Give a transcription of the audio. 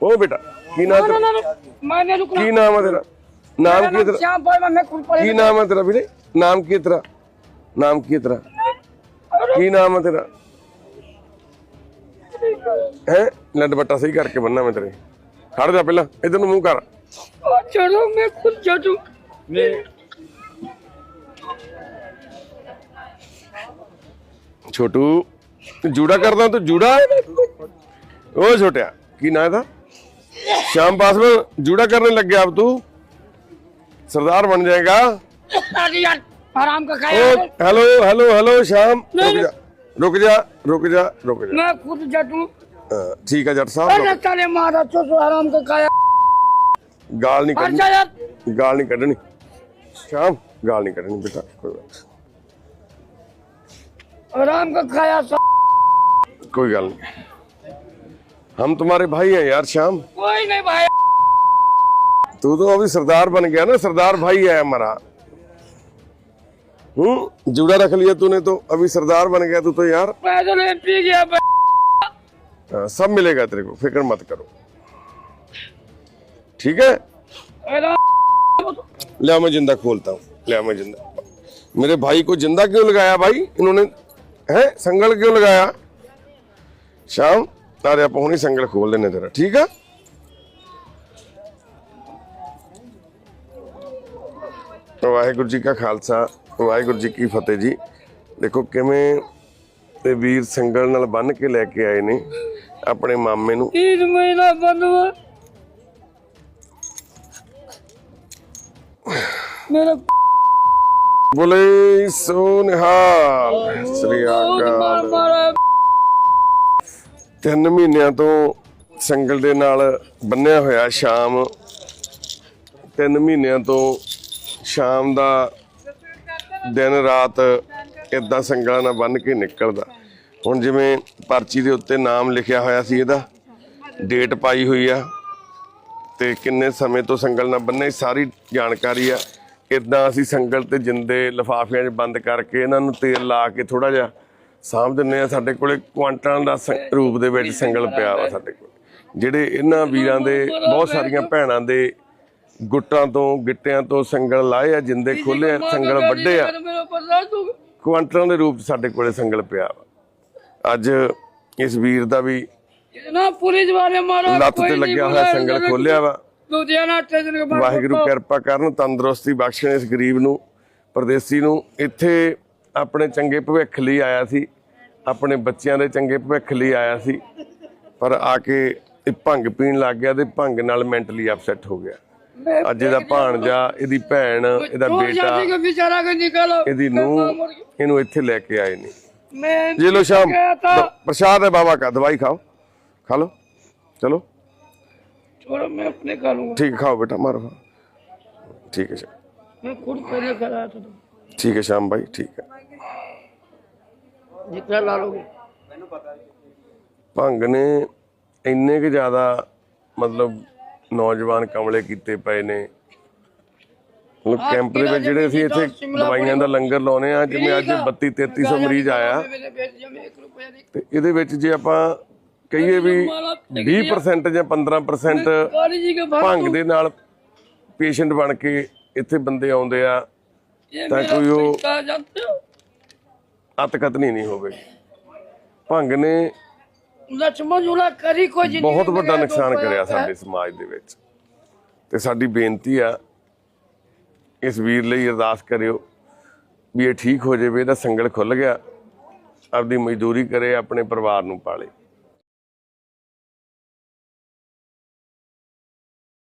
ਉਹ ਬੇਟਾ ਕੀ ਨਾਮ ना ਤੇਰਾ ना ना मैंने रुकना ਕੀ ਨਾਮ ਹੈ ਤੇਰਾ ਨਾਮ ਕੀ ਹੈ ਤੇਰਾ श्याम भाई मैं खुद पड़े ਕੀ ਨਾਮ ਹੈ ਤੇਰਾ ਵੀਰੇ ਨਾਮ ਕੀ ਹੈ ਤੇਰਾ ਨਾਮ ਕੀ ਹੈ ਤੇਰਾ ਕੀ ਨਾਮ ਹੈ ਤੇਰਾ ਹੈ ਲੱਡ ਬੱਟਾ ਸਹੀ ਕਰਕੇ ਬੰਨਾ ਮੈਂ ਤੇਰੇ ਖੜ ਜਾ ਪਹਿਲਾਂ ਇਧਰ ਨੂੰ ਮੂੰਹ ਕਰ चलो मैं खुद चलूं ਛੋਟੂ ਤੂੰ ਜੂੜਾ ਕਰਦਾ ਤੂੰ ਜੂੜਾ ਓ ਛੋਟਿਆ ਕੀ ਨਾਂ ਇਹਦਾ शाम में जूड़ा करने लग गया अब तू सरदार बन जाएगा आराम हेलो हेलो हेलो शाम रुक जा रुक जा रुक जा रुक जा मैं खुद जट ठीक है जट साहब मारा चो आराम का काया गाल नहीं कटनी गाल नहीं कटनी शाम गाल नहीं कटनी बेटा कोई बात आराम का खाया कोई गाल नहीं हम तुम्हारे भाई हैं यार श्याम। कोई नहीं भाई। तू तो अभी सरदार बन गया ना सरदार भाई है हमारा। हम्म जूड़ा रख लिया तूने तो अभी सरदार बन गया तू तो यार। पी गया भाई। हाँ, सब मिलेगा तेरे को फ़िक्र मत करो। ठीक है? आराम ले मैं ज़िंदा खोलता हूँ। ले मैं ज़िंदा। मेरे भाई को ज़िंदा क्यों लगाया भाई? इन्होंने है संगल क्यों लगाया? शाम ਤਾਰੇ ਆਪਾਂ ਹੁਣੀ ਸੰਗਲ ਖੋਲ ਲੈਨੇ ਤੇਰਾ ਠੀਕ ਆ? ਵਾਹਿਗੁਰੂ ਜੀ ਕਾ ਖਾਲਸਾ ਵਾਹਿਗੁਰੂ ਜੀ ਕੀ ਫਤਿਹ ਜੀ। ਦੇਖੋ ਕਿਵੇਂ ਤੇ ਵੀਰ ਸੰਗਲ ਨਾਲ ਬੰਨ ਕੇ ਲੈ ਕੇ ਆਏ ਨੇ ਆਪਣੇ ਮਾਮੇ ਨੂੰ। ਈਦ ਮਹੀਨਾ ਬੰਨਵਾ? ਮੇਰਾ ਬੋਲੇ ਸੋ ਨਿਹਾਲ ਸ੍ਰੀ ਅਕਾਲ। ਤਿੰਨ ਮਹੀਨਿਆਂ ਤੋਂ ਸੰਗਲ ਦੇ ਨਾਲ ਬੰਨਿਆ ਹੋਇਆ ਸ਼ਾਮ। ਤਿੰਨ ਮਹੀਨਿਆਂ ਤੋਂ ਸ਼ਾਮ ਦਾ ਦਿਨ ਰਾਤ ਇਦਾਂ ਸੰਗਲਾਂ ਨਾਲ ਬੰਨ ਕੇ ਨਿਕਲਦਾ। ਹੁਣ ਜਿਵੇਂ ਪਰਚੀ ਦੇ ਉੱਤੇ ਨਾਮ ਲਿਖਿਆ ਹੋਇਆ ਸੀ ਇਹਦਾ, ਡੇਟ ਪਾਈ ਹੋਈ ਆ ਤੇ ਕਿੰਨੇ ਸਮੇਂ ਤੋਂ ਸੰਗਲ ਨਾਲ ਬੰਨੇ ਸਾਰੀ ਜਾਣਕਾਰੀ ਆ। ਇਦਾਂ ਅਸੀਂ ਸੰਗਲ ਤੇ ਜਿੰਦੇ ਲਫਾਫਿਆਂ 'ਚ ਬੰਦ ਕਰਕੇ ਇਹਨਾਂ ਨੂੰ ਤੇਲ ਲਾ ਕੇ ਥੋੜਾ ਜਿਹਾ ਸਾਂਭ ਦਿੰਨੇ ਆ ਸਾਡੇ ਕੋਲੇ ਕੁਆਂਟਲਾਂ ਦਾ ਰੂਪ ਦੇ ਵਿੱਚ ਸਿੰਗਲ ਪਿਆ ਵਾ ਸਾਡੇ ਕੋਲ। ਜਿਹੜੇ ਇਹਨਾਂ ਵੀਰਾਂ ਦੇ ਬਹੁਤ ਸਾਰੀਆਂ ਭੈਣਾਂ ਦੇ ਗੁੱਟਾਂ ਤੋਂ ਗਿੱਟਿਆਂ ਤੋਂ ਸੰਗਲ ਲਾਏ ਆ ਜਿੰਦੇ ਖੋਲੇ ਆ ਸੰਗਲ ਵੱਡੇ ਆ। ਕੁਆਂਟਲਾਂ ਦੇ ਰੂਪ ਸਾਡੇ ਕੋਲੇ ਸੰਗਲ ਪਿਆ ਵਾ। ਅੱਜ ਇਸ ਵੀਰ ਦਾ ਵੀ ਨਾ ਪੂਰੀ ਜਵਾਨੇ ਮਾਰਾ ਲੱਤ ਤੇ ਲੱਗਿਆ ਹੋਇਆ ਸੰਗਲ ਖੋਲਿਆ ਵਾ। ਦੂਜਿਆਂ ਨਾਲ ਟੈਨਸ਼ਨ ਕੇ ਵਾਹਿਗੁਰੂ ਕਿਰਪਾ ਕਰਨ ਤੰਦਰੁਸਤੀ ਬਖਸ਼ਣ ਇਸ ਗਰੀਬ ਨੂੰ ਪਰਦੇਸੀ ਨੂੰ। ਇੱਥੇ ਆਪਣੇ ਚੰਗੇ ਭਵਿੱਖ ਲਈ ਆਇਆ ਸੀ ਆਪਣੇ ਬੱਚਿਆਂ ਦੇ ਚੰਗੇ ਭਵਿੱਖ ਲਈ ਆਇਆ ਸੀ ਪਰ ਆ ਕੇ ਇਹ ਭੰਗ ਪੀਣ ਲੱਗ ਗਿਆ ਤੇ ਭੰਗ ਨਾਲ ਮੈਂਟਲੀ ਅਪਸੈਟ ਹੋ ਗਿਆ मैं ਅੱਜ ਇਹਦਾ ਭਾਣਜਾ ਇਹਦੀ ਭੈਣ ਇਹਦਾ चोर ਬੇਟਾ जाति के बेचारा के निकालो ਇਹਦੀ ਨੂੰਹ ਇਹਨੂੰ ਇੱਥੇ ਲੈ ਕੇ ਆਏ ਨੇ मैं ये लो शाम गया था प्रसाद है बाबा का दवाई खाओ खा लो चलो छोड़ो मैं अपने कर लूंगा ठीक है खाओ बेटा मारो खाओ। ठीक है श्याम मैं खुद पहले कराया था ਠੀਕ ਹੈ ਸ਼ਾਮ ਭਾਈ ਠੀਕ ਹੈ। ਜਿੱਤਣਾ ਲਾ ਲੋਗੇ ਭੰਗ ਨੇ ਇੰਨੇ ਕਿ ਜ਼ਿਆਦਾ ਮਤਲਬ ਨੌਜਵਾਨ ਕਮਲੇ ਕੀਤੇ ਪਏ ਨੇ। ਉਹ ਕੈਂਪ ਦੇ ਵਿੱਚ ਜਿਹੜੇ ਅਸੀਂ ਇੱਥੇ ਦਵਾਈਆਂ ਦਾ ਲੰਗਰ ਲਾਉਨੇ ਆ ਜਿਵੇਂ ਅੱਜ 32 3300 ਮਰੀਜ਼ ਆਇਆ। ਤੇ ਇਹਦੇ ਵਿੱਚ ਜੇ ਆਪਾਂ ਕਹੀਏ ਵੀ 20% ਜਾਂ 15% ਭੰਗ ਦੇ ਨਾਲ ਪੇਸ਼ੈਂਟ ਬਣ ਕੇ ਇੱਥੇ ਬੰਦੇ ਆਉਂਦੇ ਆ। ਤਾਂ ਕੋਈ ਉਹ ਅਤਕਤਨੀ ਨਹੀਂ ਹੋਵੇ। ਭੰਗ ਨੇ ਲਛਮਣ ਜੁਲਾ ਕਰੀ ਕੋਈ ਜਿੰਨੀ ਬਹੁਤ ਵੱਡਾ ਨੁਕਸਾਨ ਕਰਿਆ ਸਾਡੇ ਸਮਾਜ ਦੇ ਵਿੱਚ। ਤੇ ਸਾਡੀ ਬੇਨਤੀ ਆ ਇਸ ਵੀਰ ਲਈ ਅਰਦਾਸ ਕਰਿਓ ਵੀ ਇਹ ਠੀਕ ਹੋ ਜਾਵੇ ਇਹਦਾ ਸੰਗਲ ਖੁੱਲ ਗਿਆ ਆਪਣੀ ਮਜ਼ਦੂਰੀ ਕਰੇ ਆਪਣੇ ਪਰਿਵਾਰ ਨੂੰ ਪਾਲੇ।